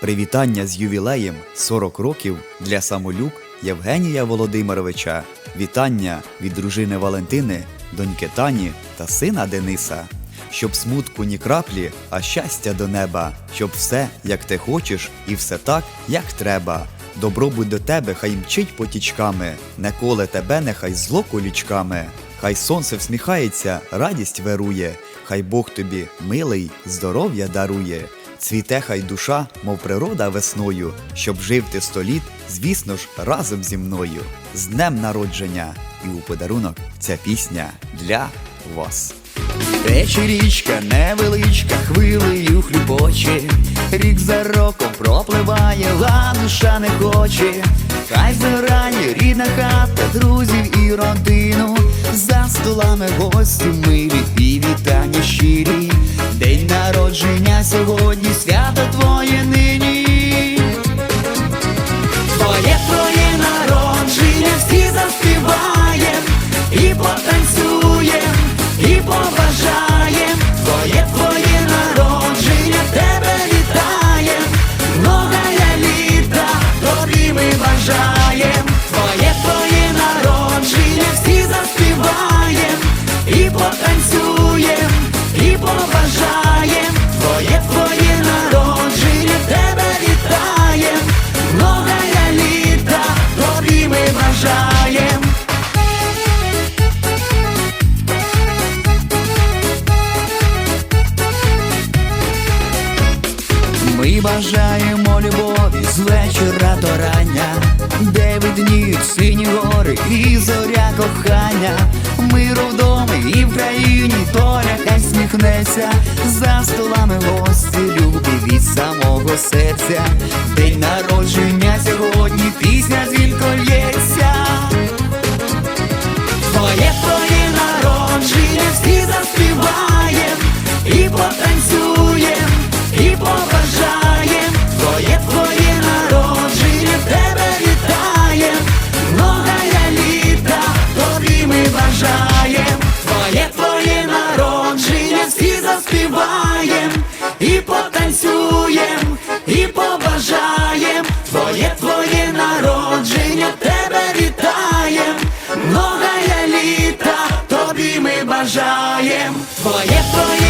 Привітання з ювілеєм 40 років для самолюк Євгенія Володимировича. Вітання від дружини Валентини, доньки Тані та сина Дениса. Щоб смутку ні краплі, а щастя до неба, щоб все, як ти хочеш, і все так, як треба. Добробут до тебе хай мчить потічками, не коле тебе, нехай зло колічками. Хай сонце всміхається, радість вирує, хай Бог тобі милий, здоров'я дарує. Цвіте хай душа, мов природа весною, щоб жив ти сто літ, звісно ж, разом зі мною. З днем народження! І у подарунок ця пісня для вас. Тече річка невеличка, хвилею хлюбоче, рік за роком пропливає, а душа не хоче. Хай заграє рідна хата, друзів і родину. За столами гості і побажаєм. Твоє твоє народження, тебе вітаєм, многая літа, тобі ми бажаєм. Ми бажаємо любові з вечора до рання, де видніють сині гори і зоря кохання. Миру домі і в країні доля хай сміхнеться, за столами гості любі від самого серця. День народження бажаєм. Твоє твоє